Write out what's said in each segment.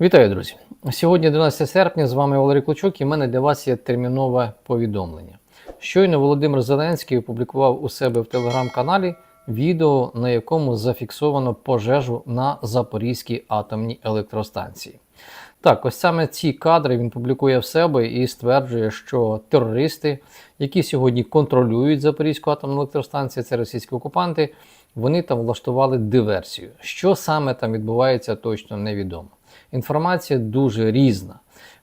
Вітаю, друзі! Сьогодні 11 серпня, з вами Валерій Клочок і в мене для вас є термінове повідомлення. Щойно Володимир Зеленський опублікував у себе в телеграм-каналі відео, на якому зафіксовано пожежу на Запорізькій атомній електростанції. Так, ось саме ці кадри він публікує в себе і стверджує, що терористи, які сьогодні контролюють Запорізьку атомну електростанцію, це російські окупанти, вони там влаштували диверсію. Що саме там відбувається, точно невідомо. Інформація дуже різна.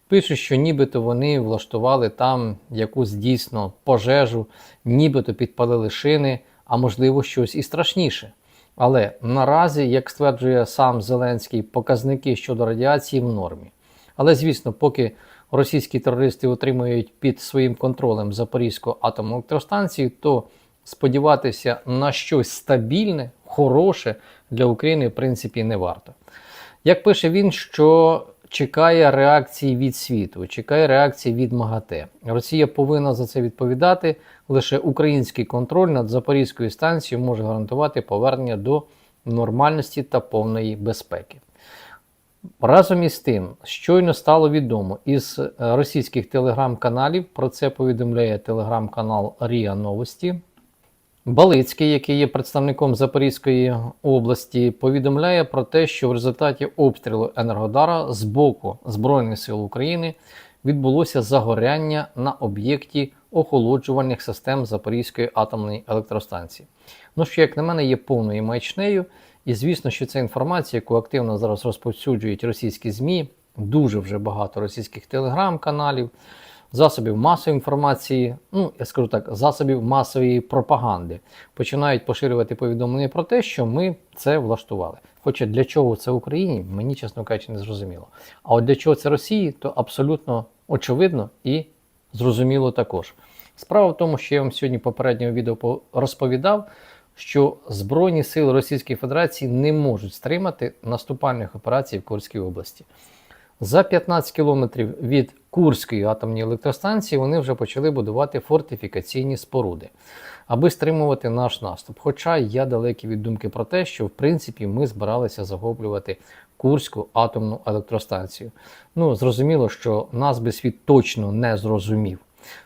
Пишуть, що нібито вони влаштували там якусь дійсно пожежу, нібито підпалили шини, а можливо щось і страшніше. Але наразі, як стверджує сам Зеленський, показники щодо радіації в нормі. Але звісно, поки російські терористи отримують під своїм контролем Запорізьку атомну електростанцію, то сподіватися на щось стабільне, хороше для України, в принципі, не варто. Як пише він, що чекає реакції від світу, чекає реакції від МАГАТЕ. Росія повинна за це відповідати. Лише український контроль над Запорізькою станцією може гарантувати повернення до нормальності та повної безпеки. Разом із тим, щойно стало відомо із російських телеграм-каналів, про це повідомляє телеграм-канал Ріа Новості. Балицький, який є представником Запорізької області, повідомляє про те, що в результаті обстрілу Енергодара з боку Збройних сил України відбулося загоряння на об'єкті охолоджувальних систем Запорізької атомної електростанції. Ну що, як на мене, є повною маячнею, і звісно, що ця інформація, яку активно зараз розповсюджують російські ЗМІ, дуже вже багато російських телеграм-каналів засобів масової інформації, ну я скажу так, засобів масової пропаганди починають поширювати повідомлення про те, що ми це влаштували. Хоча для чого це в Україні, мені, чесно кажучи, не зрозуміло. А от для чого це Росії, то абсолютно очевидно і зрозуміло також. Справа в тому, що я вам сьогодні в попередньому відео розповідав, що Збройні сили Російської Федерації не можуть стримати наступальних операцій в Курській області. За 15 кілометрів від Курської атомної електростанції вони вже почали будувати фортифікаційні споруди, аби стримувати наш наступ. Хоча я далекий від думки про те, що в принципі ми збиралися захоплювати Курську атомну електростанцію. Ну, зрозуміло, що нас би світ точно не зрозумів.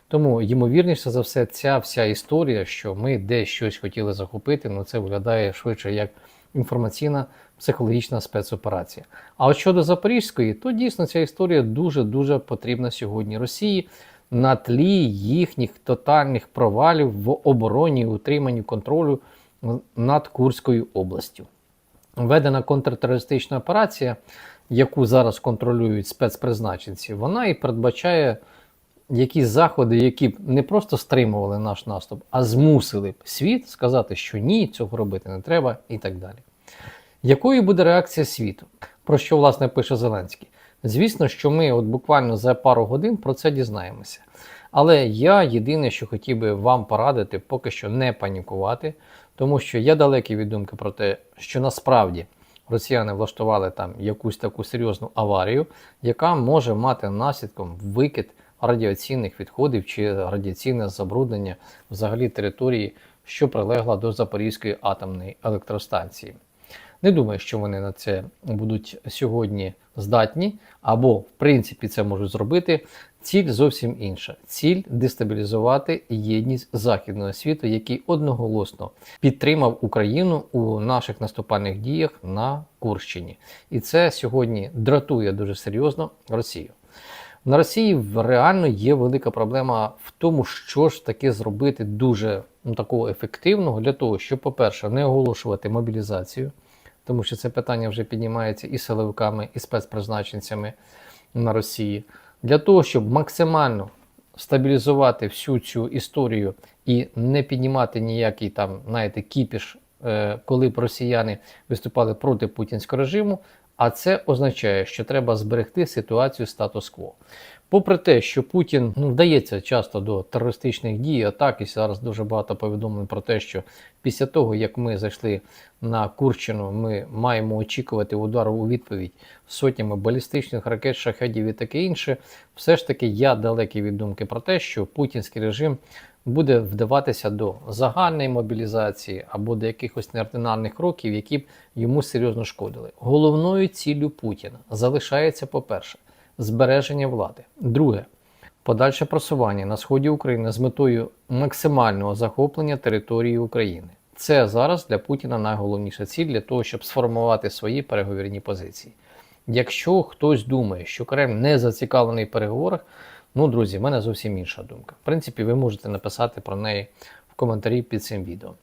Тому, ймовірніше за все, ця вся історія, що ми десь щось хотіли захопити, ну це виглядає швидше як інформаційна психологічна спецоперація. А от щодо Запорізької, то дійсно ця історія дуже-дуже потрібна сьогодні Росії на тлі їхніх тотальних провалів в обороні утриманні контролю над Курською областю. Введена контртерористична операція, яку зараз контролюють спецпризначенці, вона і передбачає якісь заходи, які б не просто стримували наш наступ, а змусили б світ сказати, що ні, цього робити не треба, і так далі. Якою буде реакція світу? Про що власне пише Зеленський? Звісно, що ми от буквально за пару годин про це дізнаємося. Але я єдине, що хотів би вам порадити, поки що не панікувати, тому що я далекий від думки про те, що насправді росіяни влаштували там якусь таку серйозну аварію, яка може мати наслідком викид радіаційних відходів чи радіаційне забруднення взагалі території, що прилегла до Запорізької атомної електростанції. Не думаю, що вони на це будуть сьогодні здатні, або, в принципі, це можуть зробити. Ціль зовсім інша. Ціль дестабілізувати єдність західного світу, який одноголосно підтримав Україну у наших наступальних діях на Курщині. І це сьогодні дратує дуже серйозно Росію. На Росії реально є велика проблема в тому, що ж таки зробити дуже ну, такого ефективного для того, щоб, по-перше, не оголошувати мобілізацію тому що це питання вже піднімається і силовиками, і спецпризначенцями на Росії, для того, щоб максимально стабілізувати всю цю історію і не піднімати ніякий там, знаєте, кіпіш, е, коли б росіяни виступали проти путінського режиму. А це означає, що треба зберегти ситуацію статус-кво. Попри те, що Путін ну, вдається часто до терористичних дій, атак, і зараз дуже багато повідомлень про те, що після того, як ми зайшли на Курщину, ми маємо очікувати удару у відповідь сотнями балістичних ракет, шахедів і таке інше, все ж таки я далекий від думки про те, що путінський режим буде вдаватися до загальної мобілізації або до якихось неординарних кроків, які б йому серйозно шкодили. Головною ціллю Путіна залишається, по-перше, збереження влади. Друге, подальше просування на сході України з метою максимального захоплення території України. Це зараз для Путіна найголовніша ціль для того, щоб сформувати свої переговірні позиції. Якщо хтось думає, що Кремль не зацікавлений в переговорах, ну, друзі, в мене зовсім інша думка. В принципі, ви можете написати про неї в коментарі під цим відео.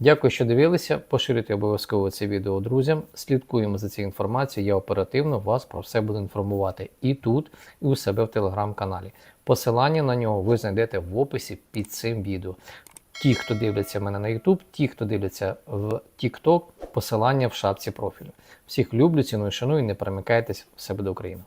Дякую, що дивилися. Поширюйте обов'язково це відео друзям. Слідкуємо за цією інформацією. Я оперативно вас про все буду інформувати і тут, і у себе в телеграм-каналі. Посилання на нього ви знайдете в описі під цим відео. Ті, хто дивляться мене на YouTube, ті, хто дивляться в TikTok, посилання в шапці профілю. Всіх люблю, ціную, шаную, не перемикайтесь, все буде Україна.